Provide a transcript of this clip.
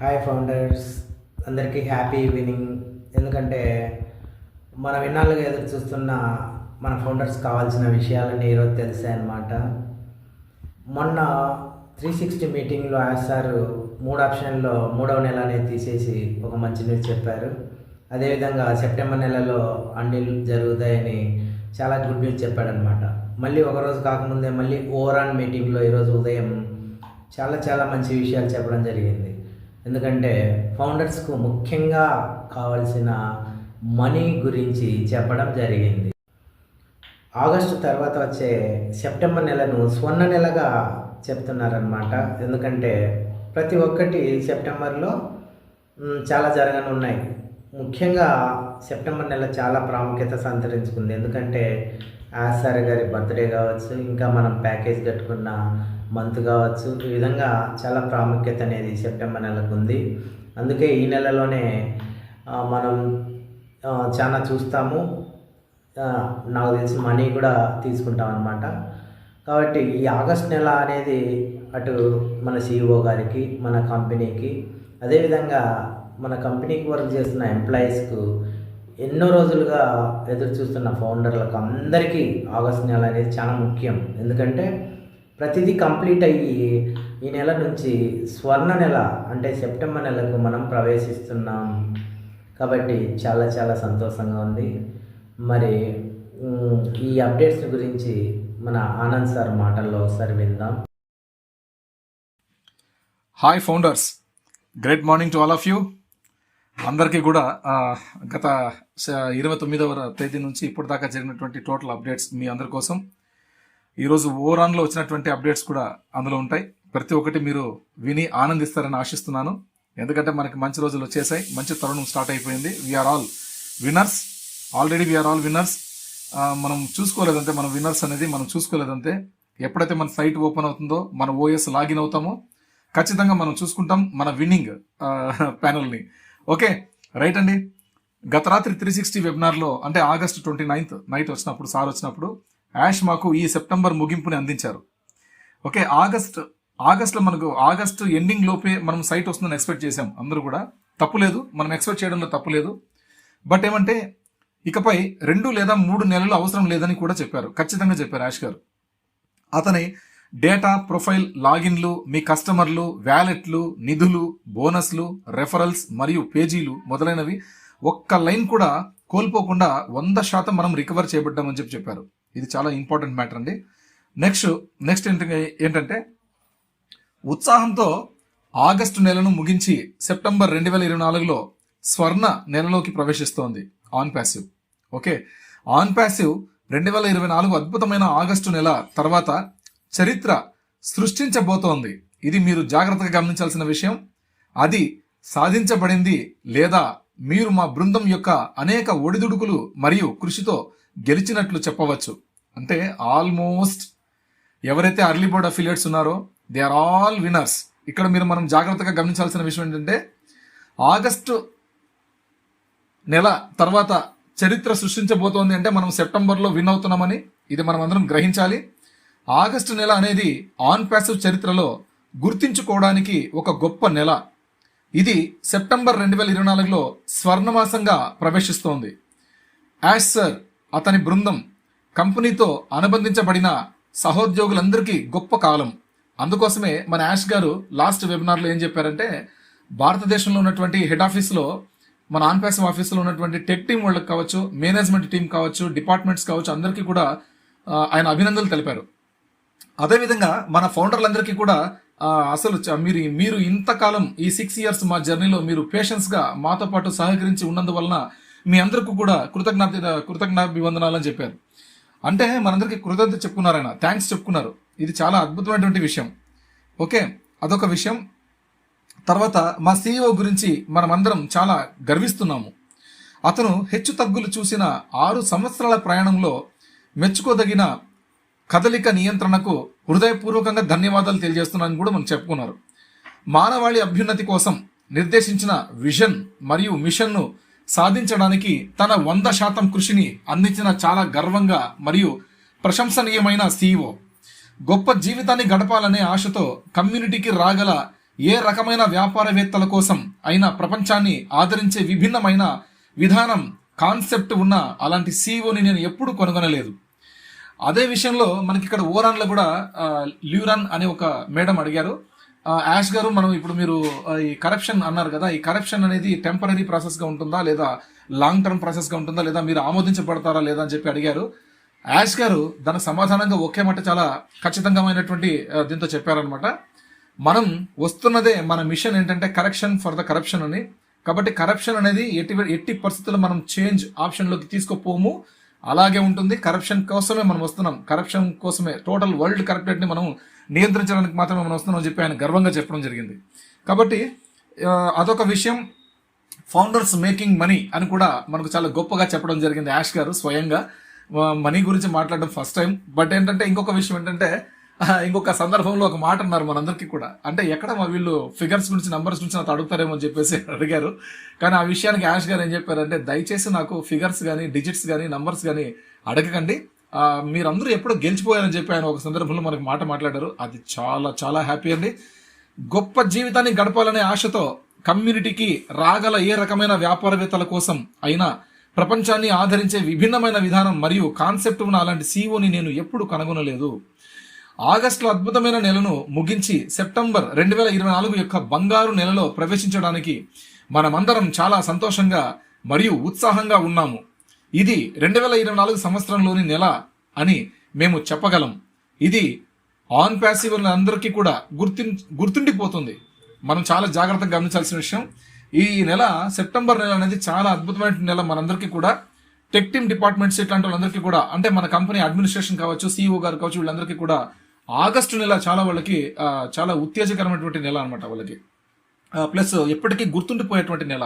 Hi founders అందరికీ happy evening ఎందుకంటే మనం ఇన్నాళ్ళుగా ఎదురు చూస్తున్న మన ఫౌండర్స్ కావాల్సిన విషయాలన్నీ ఈరోజు తెలిసాయన్నమాట మొన్న త్రీ సిక్స్టీ మీటింగ్లో సార్ మూడు ఆప్షన్లో మూడవ నెల అనేది తీసేసి ఒక మంచి న్యూస్ చెప్పారు. అదేవిధంగా సెప్టెంబర్ నెలలో అన్ని జరుగుతాయని చాలా గుడ్ న్యూస్ చెప్పాడనమాట మళ్ళీ ఒకరోజు కాకముందే మళ్ళీ ఓవరాన్ మీటింగ్లో ఈరోజు ఉదయం చాలా చాలా మంచి విషయాలు చెప్పడం జరిగింది. ఎందుకంటే ఫౌండర్స్కు ముఖ్యంగా కావాల్సిన మనీ గురించి చెప్పడం జరిగింది. ఆగస్టు తర్వాత వచ్చే సెప్టెంబర్ నెలను స్వర్ణ నెలగా చెప్తున్నారనమాట ఎందుకంటే ప్రతి ఒక్కటి సెప్టెంబర్లో చాలా చాలా జరగనున్నాయి ముఖ్యంగా సెప్టెంబర్ నెల చాలా ప్రాముఖ్యత సంతరించుకుంది. ఎందుకంటే ఆసారి గారి బర్త్డే కావచ్చు ఇంకా మనం ప్యాకేజ్ కట్టుకున్న మంత్ కావచ్చు. ఈ విధంగా చాలా ప్రాముఖ్యత అనేది సెప్టెంబర్ నెలకు ఉంది. అందుకే ఈ నెలలోనే మనం చాలా చూస్తాము. నాకు తెలిసి మనీ కూడా తీసుకుంటాం అనమాట కాబట్టి ఈ ఆగస్ట్ నెల అనేది అటు మన సిఇఓ గారికి మన కంపెనీకి అదేవిధంగా మన కంపెనీకి వర్క్ చేస్తున్న ఎంప్లాయీస్కు ఎన్నో రోజులుగా ఎదురు చూస్తున్న ఫౌండర్లకు అందరికీ ఆగస్ట్ నెల అనేది చాలా ముఖ్యం. ఎందుకంటే ప్రతిదీ కంప్లీట్ అయ్యి ఈ నెల నుంచి స్వర్ణ నెల అంటే సెప్టెంబర్ నెలకు మనం ప్రవేశిస్తున్నాం. కాబట్టి చాలా చాలా సంతోషంగా ఉంది. మరి ఈ అప్డేట్స్ గురించి మన ఆనంద్ సార్ మాటల్లో ఒకసారి విందాం. Hi founders. Great morning to all of you. అందరికీ కూడా గత ఇరవై తొమ్మిదవ తేదీ నుంచి ఇప్పటిదాకా జరిగినటువంటి టోటల్ అప్డేట్స్ మీ అందరి కోసం. ఈరోజు ఓరాన్లో వచ్చినటువంటి అప్డేట్స్ కూడా అందులో ఉంటాయి. ప్రతి ఒక్కటి మీరు విని ఆనందిస్తారని ఆశిస్తున్నాను. ఎందుకంటే మనకి మంచి రోజులు వచ్చేసాయి. మంచి తరుణం స్టార్ట్ అయిపోయింది. We are all winners already we are all winners మనం చూసుకోలేదంటే మనం విన్నర్స్ అనేది మనం చూసుకోలేదంటే ఎప్పుడైతే మన సైట్ ఓపెన్ అవుతుందో మన ఓఎస్ లాగిన్ అవుతామో ఖచ్చితంగా మనం చూసుకుంటాం మన విన్నింగ్ ప్యానల్ని ఓకే రైట్ అండి? గత రాత్రి త్రీ సిక్స్టీ వెబినార్లో అంటే ఆగస్ట్ ట్వంటీ నైన్త్ నైట్ వచ్చినప్పుడు సార్ వచ్చినప్పుడు యాష్ మాకు ఈ సెప్టెంబర్ ముగింపుని అందించారు. ఓకే ఆగస్ట్ ఆగస్ట్లో మనకు ఆగస్ట్ ఎండింగ్ లోపే మనం సైట్ వస్తుందని ఎక్స్పెక్ట్ చేసాం అందరూ కూడా తప్పు లేదు. మనం ఎక్స్పెక్ట్ చేయడంలో తప్పు లేదు. బట్ ఏమంటే ఇకపై రెండు లేదా మూడు నెలలు అవసరం లేదని కూడా చెప్పారు. ఖచ్చితంగా చెప్పారు యాష్ గారు. అతని డేటా ప్రొఫైల్ లాగిన్లు మీ కస్టమర్లు వ్యాలెట్లు నిధులు బోనస్లు రెఫరల్స్ మరియు పేజీలు మొదలైనవి ఒక్క లైన్ కూడా కోల్పోకుండా వంద శాతం మనం రికవర్ చేయబడ్డామని చెప్పి చెప్పారు. ఇది చాలా ఇంపార్టెంట్ మ్యాటర్ అండి. నెక్స్ట్ నెక్స్ట్ ఏంటి ఏంటంటే ఉత్సాహంతో ఆగస్టు నెలను ముగించి సెప్టెంబర్ రెండు వేల ఇరవై నాలుగులో స్వర్ణ నెలలోకి ప్రవేశిస్తోంది on passive. Okay? On passive రెండు వేల ఇరవై నాలుగు అద్భుతమైన ఆగస్టు నెల తర్వాత చరిత్ర సృష్టించబోతోంది. ఇది మీరు జాగ్రత్తగా గమనించాల్సిన విషయం. అది సాధించబడింది లేదా మీరు మా బృందం యొక్క అనేక ఒడిదుడుకులు మరియు కృషితో గెలిచినట్లు చెప్పవచ్చు. అంటే ఆల్మోస్ట్ ఎవరైతే అర్లీ బోర్డ్ అఫిలియేట్స్ ఉన్నారో దే ఆర్ ఆల్ విన్నర్స్ ఇక్కడ మీరు మనం జాగ్రత్తగా గమనించాల్సిన విషయం ఏంటంటే ఆగస్టు నెల తర్వాత చరిత్ర సృష్టించబోతోంది అంటే మనం సెప్టెంబర్లో విన్ అవుతున్నామని ఇది మనం అందరం గ్రహించాలి. ఆగస్టు నెల అనేది ఆన్ ప్యాసివ్ చరిత్రలో గుర్తించుకోవడానికి ఒక గొప్ప నెల. ఇది సెప్టెంబర్ రెండు వేల ఇరవై నాలుగులో స్వర్ణమాసంగా ప్రవేశిస్తోంది. యాష్ సర్ అతని బృందం కంపెనీతో అనుబంధించబడిన సహోద్యోగులందరికీ గొప్ప కాలం. అందుకోసమే మన యాష్ గారు లాస్ట్ వెబినార్లో ఏం చెప్పారంటే భారతదేశంలో ఉన్నటువంటి హెడ్ ఆఫీస్లో మన ఆన్ ఆఫీస్లో ఉన్నటువంటి టెక్ టీం వాళ్ళకి కావచ్చు మేనేజ్మెంట్ టీం కావచ్చు డిపార్ట్మెంట్స్ కావచ్చు అందరికీ కూడా ఆయన అభినందనలు తెలిపారు. అదేవిధంగా మన ఫౌండర్లందరికీ కూడా అసలు మీరు మీరు ఇంతకాలం ఈ సిక్స్ ఇయర్స్ మా జర్నీలో మీరు పేషెన్స్గా మాతో పాటు సహకరించి ఉన్నందువలన మీ అందరికీ కూడా కృతజ్ఞత కృతజ్ఞాభివందనాలు అని చెప్పారు. అంటే మనందరికీ కృతజ్ఞత చెప్పుకున్నారు ఆయన థ్యాంక్స్ చెప్పుకున్నారు. ఇది చాలా అద్భుతమైనటువంటి విషయం. ఓకే అదొక విషయం. తర్వాత మా సీఈఓ గురించి మనమందరం చాలా గర్విస్తున్నాము. అతను హెచ్చు తగ్గులు చూసిన ఆరు సంవత్సరాల ప్రయాణంలో మెచ్చుకోదగిన కదలిక నియంత్రణకు హృదయపూర్వకంగా ధన్యవాదాలు తెలియజేస్తున్నానని కూడా మనం చెప్పుకున్నారు. మానవాళి అభ్యున్నతి కోసం నిర్దేశించిన విజన్ మరియు మిషన్ను సాధించడానికి తన వంద శాతం కృషిని అందించిన చాలా గర్వంగా మరియు ప్రశంసనీయమైన సీఈఓ. గొప్ప జీవితాన్ని గడపాలనే ఆశతో కమ్యూనిటీకి రాగల ఏ రకమైన వ్యాపారవేత్తల కోసం అయినా ప్రపంచాన్ని ఆదరించే విభిన్నమైన విధానం కాన్సెప్ట్ ఉన్న అలాంటి సీఈఓని నేను ఎప్పుడు కనుగొనలేదు. అదే విషయంలో మనకి ఇక్కడ ఓరాన్లో కూడా ల్యూరాన్ అనే ఒక మేడం అడిగారు. యాష్ గారు మనం ఇప్పుడు మీరు ఈ కరప్షన్ అన్నారు కదా ఈ కరప్షన్ అనేది టెంపరీ ప్రాసెస్గా ఉంటుందా లేదా లాంగ్ టర్మ్ ప్రాసెస్గా ఉంటుందా లేదా మీరు ఆమోదించబడతారా లేదా అని చెప్పి అడిగారు. యాష్ గారు దానికి సమాధానంగా ఒకే మాట చాలా ఖచ్చితంగామైనటువంటి దీంతో చెప్పారనమాట మనం వస్తున్నదే మన మిషన్ ఏంటంటే కరెక్షన్ ఫర్ ద కరప్షన్ అని. కాబట్టి కరప్షన్ అనేది ఎట్టి ఎట్టి పరిస్థితుల్లో మనం చేంజ్ ఆప్షన్లోకి తీసుకోపోము. అలాగే ఉంటుంది కరప్షన్ కోసమే మనం వస్తున్నాం. కరప్షన్ కోసమే టోటల్ వరల్డ్ కరప్టెడ్ని మనం నియంత్రించడానికి మాత్రమే మనం వస్తున్నాం చెప్పి ఆయన గర్వంగా చెప్పడం జరిగింది. కాబట్టి అదొక విషయం. ఫౌండర్స్ మేకింగ్ మనీ అని కూడా మనకు చాలా గొప్పగా చెప్పడం జరిగింది. యాష్ గారు స్వయంగా మనీ గురించి మాట్లాడడం ఫస్ట్ టైం బట్ ఏంటంటే ఇంకొక విషయం ఏంటంటే ఇంకొక సందర్భంలో ఒక మాట అన్నారు మనందరికీ కూడా. అంటే ఎక్కడ మా వీళ్ళు ఫిగర్స్ గురించి నంబర్స్ గురించి నాకు అడుగుతారేమో అని చెప్పేసి అడిగారు. కానీ ఆ విషయానికి యాష్ గారు ఏం చెప్పారంటే దయచేసి నాకు ఫిగర్స్ కానీ డిజిట్స్ కానీ నంబర్స్ కానీ అడగకండి. మీరందరూ ఎప్పుడో గెలిచిపోయారని చెప్పి ఆయన ఒక సందర్భంలో మనకు మాట మాట్లాడారు. అది చాలా చాలా హ్యాపీ అండి. గొప్ప జీవితాన్ని గడపాలనే ఆశతో కమ్యూనిటీకి రాగల ఏ రకమైన వ్యాపారవేత్తల కోసం అయినా ప్రపంచాన్ని ఆదరించే విభిన్నమైన విధానం మరియు కాన్సెప్ట్ ఉన్న అలాంటి సీఓని నేను ఎప్పుడు కనుగొనలేదు. ఆగస్టులో అద్భుతమైన నెలను ముగించి సెప్టెంబర్ రెండు వేల ఇరవై నాలుగు యొక్క బంగారు నెలలో ప్రవేశించడానికి మనమందరం చాలా సంతోషంగా మరియు ఉత్సాహంగా ఉన్నాము. ఇది రెండు వేల ఇరవై నాలుగు సంవత్సరంలోని నెల అని మేము చెప్పగలం. ఇది ఆన్ ప్యాసివ్ అందరికీ కూడా గుర్తి గుర్తుండిపోతుంది. మనం చాలా జాగ్రత్తగా గమనించాల్సిన విషయం ఈ నెల సెప్టెంబర్ నెల అనేది చాలా అద్భుతమైన నెల మనందరికీ కూడా. టెక్ టీమ్ డిపార్ట్మెంట్స్ ఇట్లాంటి వాళ్ళందరికీ కూడా అంటే మన కంపెనీ అడ్మినిస్ట్రేషన్ కావచ్చు సీఈఓ గారు కావచ్చు వీళ్ళందరికీ కూడా ఆగస్టు నెల చాలా వాళ్ళకి చాలా ఉత్తేజకరమైనటువంటి నెల అనమాట వాళ్ళకి. ప్లస్ ఎప్పటికీ గుర్తుండిపోయేటువంటి నెల.